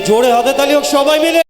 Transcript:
জোরে হাতে তালি হোক সবাই মিলে